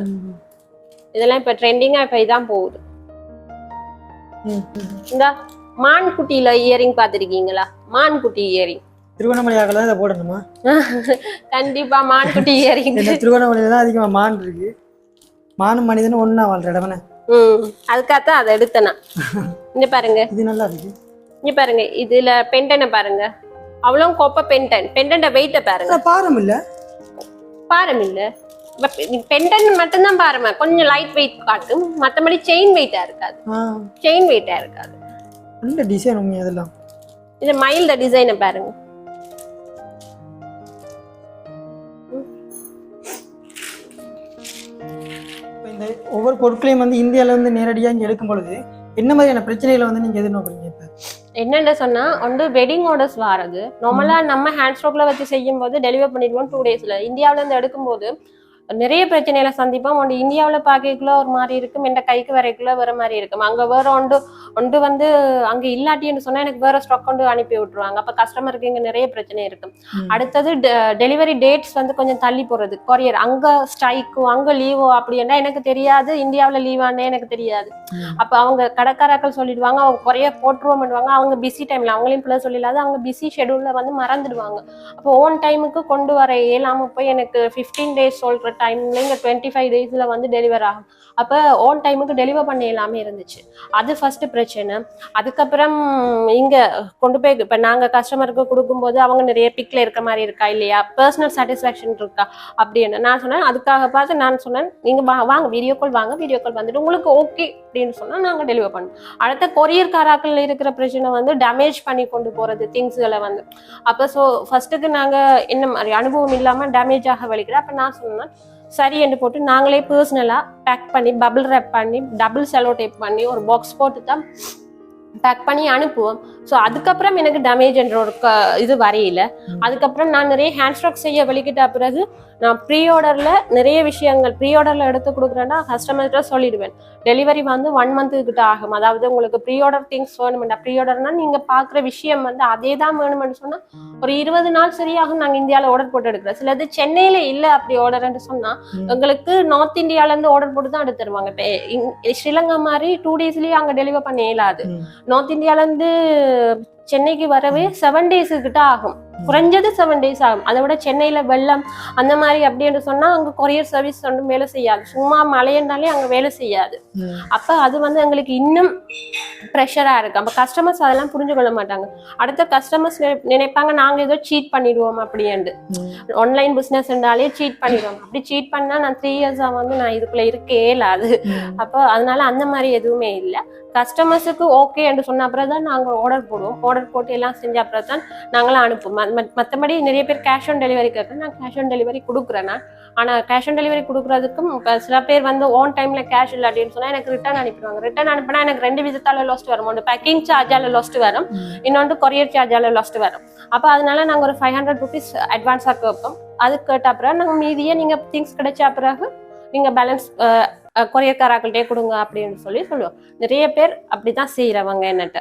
இதெல்லாம் இப்ப ட்ரெண்டிங்கா இப்ப இதான் போகுது. இந்த மான் குட்டியில இயரிங் பாத்திருக்கீங்களா மான் குட்டி இயரிங் திருவண்ணாமலை ஆகல இதை போடணுமா? கண்டிப்பா மான் குட்டி இயரிங் திருவண்ணாமலையில தான் அதிகமா மான் இருக்கு. மானும் மனிதனும் ஒண்ணா வாழ்ற இடம்னே ம் அதுக்காகத்தான் அதை எடுத்தேன். இங்க பாருங்க. இது நல்லா இருக்கு. இங்க பாருங்க இதுல பெண்டனை பாருங்க. அவ்வளோ கொப்ப பெண்டன் பெண்டன்ட வெயிட்ட பாருங்க. பாரம் இல்ல. பாரம் இல்ல. பெண்டன் மட்டும்தான் பாருங்க கொஞ்சம் லைட் வெயிட் காட்டும். மத்தபடி செயின் வெயிட்டா இருக்காது. செயின் வெயிட்டா இருக்காது. நல்ல டிசைன் உண்மை அதெல்லாம் இது மைல்ட டிசைனை பாருங்க. வந்து ஒவ்வொரு பொருட்களையும் வந்து இந்தியால இருந்து நேரடியா இங்க எடுக்கும் பொழுது என்ன மாதிரியான பிரச்சனைகளை வந்து நீங்க எதிர்நோக்குறீங்க இப்ப? என்னென்ன சொன்னா வந்து வெட்டிங் ஆர்டர்ஸ் வாரது. நார்மலா நம்ம ஹேண்ட் ஸ்ட்ரோக்ல வச்சு செய்யும் போது டெலிவர் பண்ணிடுவோம் டூ டேஸ்ல இந்தியாவுல இருந்து எடுக்கும்போது நிறைய பிரச்சனைகளை சந்திப்போம். ஒன்று இந்தியாவில் பார்க்கக்குள்ள ஒரு மாதிரி இருக்கும் எந்த கைக்கு வரைக்குள்ள வேற மாதிரி இருக்கும். அங்க வேற ஒன்று ஒன்று வந்து அங்க இல்லாட்டின்னு சொன்னா எனக்கு வேற ஸ்டாக் கொண்டு அனுப்பி விட்டுருவாங்க. அப்ப கஸ்டமருக்கு இங்க நிறைய பிரச்சனை இருக்கும். அடுத்தது டெலிவரி டேட்ஸ் வந்து கொஞ்சம் தள்ளி போறது. கொரியர் அங்க ஸ்ட்ரைக்கோ அங்க லீவோ அப்படின்னா எனக்கு தெரியாது. இந்தியாவுல லீவானே எனக்கு தெரியாது. அப்ப அவங்க கடைக்காரர்கள் சொல்லிடுவாங்க அவங்க குறைய போட்டுருவோம் பண்ணுவாங்க. அவங்க பிஸி டைம்ல அவங்களையும் பிள்ளை சொல்லிடாது அவங்க பிஸி ஷெடியூல்ல வந்து மறந்துடுவாங்க. அப்போ ஓன் டைமுக்கு கொண்டு வர இயலாம போய் எனக்கு ஃபிஃப்டீன் டேஸ் சொல்ற டைம்ல இங்கே டுவெண்ட்டி ஃபைவ் டேஸ்ல வந்து டெலிவர் ஆகும். அப்போ ஓன் டைமுக்கு டெலிவர் பண்ண எல்லாமே இருந்துச்சு. அது ஃபஸ்ட்டு பிரச்சனை. அதுக்கப்புறம் இங்கே கொண்டு போய் இப்போ நாங்கள் கஸ்டமருக்கு கொடுக்கும்போது அவங்க நிறைய பிக்கில் இருக்க மாதிரி இருக்கா இல்லையா? பர்சனல் சாட்டிஸ்ஃபேக்ஷன் இருக்கா? அப்படின்னு நான் சொன்னேன் அதுக்காக பார்த்து நான் சொன்னேன் நீங்கள் வா- வாங்க வீடியோ கால் வாங்க வீடியோ கால் வந்துட்டு உங்களுக்கு ஓகே அப்படின்னு சொன்னால் நாங்கள் டெலிவர் பண்ணுவோம். அடுத்த கொரியர் காராக்கள் இருக்கிற பிரச்சனை வந்து டேமேஜ் பண்ணி கொண்டு போகிறது திங்ஸ்களை வந்து. அப்போ ஸோ ஃபஸ்ட்டுக்கு நாங்கள் என்ன மாதிரி அனுபவம் இல்லாமல் டேமேஜ் ஆக வலிக்கிறேன் அப்போ நான் சொன்னேன் சரி என்று போட்டு நாங்களே பர்சனலா பேக் பண்ணி பபிள் ரேப் பண்ணி டபுள் செலோ டேப் பண்ணி ஒரு பாக்ஸ் போட்டு தான் பேக் பண்ணி அனுப்புவோம் ஸோ அதுக்கப்புறம் எனக்கு டேமேஜ் என்ற ஒரு க- இது வரையில. அதுக்கப்புறம் நான் நிறைய ஹேண்ட் ஸ்ட்ராக் செய்ய வெளிக்கிட்ட பிறகு நான் ப்ரீ ஆர்டர்ல நிறைய விஷயங்கள் ப்ரீ ஆர்டர்ல எடுத்து கொடுக்குறேன்னா கஸ்டமர்கிட்ட சொல்லிடுவேன். டெலிவரி வந்து ஒன் மந்த்து கிட்ட ஆகும். அதாவது உங்களுக்கு ப்ரீ ஆர்டர் திங்ஸ் வேணுமெண்டா ப்ரீ ஆர்டர்னா நீங்க பாக்குற விஷயம் வந்து அதே தான் வேணுமென்னு சொன்னா ஒரு இருபது நாள் சரியாகும் நாங்க இந்தியால ஆர்டர் போட்டு எடுக்கிறோம். சிலது சென்னையில இல்ல அப்படி ஆர்டர்ன்னு சொன்னா ம். எங்களுக்கு நார்த் இந்தியால இருந்து ஆர்டர் போட்டு தான் எடுத்து தருவாங்க. இப்போ ஸ்ரீலங்கா மாதிரி டூ டேஸ்லயே அங்க டெலிவர் பண்ண இயலாது. நார்த் இந்தியால இருந்து சென்னைக்கு வரவே செவன் டேஸ் கிட்ட ஆகும். குறைஞ்சது செவன் டேஸ் ஆகும். அதை விட சென்னையில வெள்ளம் அந்த மாதிரி அப்படின்னு சொன்னா அங்க கொரியர் சர்வீஸ் ஒன்றும் வேலை செய்யாது. சும்மா மழையனாலே அங்க வேலை செய்யாது. அப்ப அது வந்து எங்களுக்கு இன்னும் ப்ரெஷரா இருக்கு. அப்ப கஸ்டமர்ஸ் அதெல்லாம் புரிஞ்சு கொள்ள மாட்டாங்க. அடுத்த கஸ்டமர்ஸ் நினைப்பாங்க நாங்க ஏதோ சீட் பண்ணிடுவோம் அப்படின்ட்டு. ஆன்லைன் பிசினஸ் இருந்தாலே சீட் பண்ணிடுவோம். அப்படி சீட் பண்ணா நான் த்ரீ இயர்ஸா வந்து நான் இதுக்குள்ள இருக்கே இயலாது ம். அப்போ அதனால அந்த மாதிரி எதுவுமே இல்லை. கஸ்டமர்ஸுக்கு ஓகே என்று சொன்ன அப்புறம் தான் நாங்கள் ஆர்டர் போடுவோம். ஆர்டர் போட்டு எல்லாம் செஞ்ச அப்புறம் தான் நாங்களாம் அனுப்புவோம். மற்றபடி நிறைய பேர் கேஷ் ஆன் டெலிவரி கேட்குறேன் நான் கேஷ் ஆன் டெலிவரி கொடுக்குறேன் நான். ஆனால் கேஷ் ஆன் டெலிவரி கொடுக்குறதுக்கும் சில பேர் வந்து ஓன் டைமில் கேஷ் இல்லாட்டினு சொன்னால் எனக்கு ரிட்டர்ன் அனுப்பிடுவாங்க. ரிட்டர்ன் அனுப்பினா எனக்கு ரெண்டு விதத்தால் லாஸ்ட் வரும். ஒன்று பேக்கிங் சார்ஜால லாஸ்ட் வரும். இன்னொன்று கொரியர் சார்ஜால் லாஸ்ட் வரும். அப்போ அதனால நாங்கள் ஒரு ஃபைவ் ஹண்ட்ரட் ருபீஸ் அட்வான்ஸாக கேட்போம். அது கேட்ட அப்புறம் நாங்கள் மீதியே நீங்கள் திங்ஸ் கிடைச்ச பிறகு நீங்கள் பேலன்ஸ் கொரியர்காராக்கள்கிட்டே கொடுங்க அப்படின்னு சொல்லி சொல்லுவோம். நிறைய பேர் அப்படிதான் செய்யறவங்க என்னட்ட.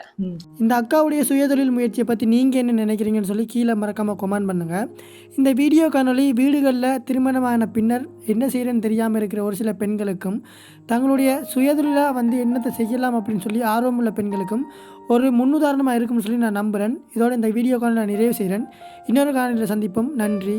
இந்த அக்காவுடைய சுயதொழில் முயற்சியை பற்றி நீங்கள் என்ன நினைக்கிறீங்கன்னு சொல்லி கீழே மறக்காமல் கொமெண்ட் பண்ணுங்கள் இந்த வீடியோ காணொலி வீடுகளில் திருமணமான பின்னர் என்ன செய்கிறேன்னு தெரியாமல் இருக்கிற ஒரு சில பெண்களுக்கும் தங்களுடைய சுயதொழிலாக வந்து என்னத்தை செய்யலாம் அப்படின்னு சொல்லி ஆர்வமுள்ள பெண்களுக்கும் ஒரு முன்னுதாரணமாக இருக்கும்னு சொல்லி நான் நம்புகிறேன் இதோட இந்த வீடியோ காணொலி நான் நிறைவு செய்கிறேன் இன்னொரு காணொலியில் சந்திப்போம். நன்றி.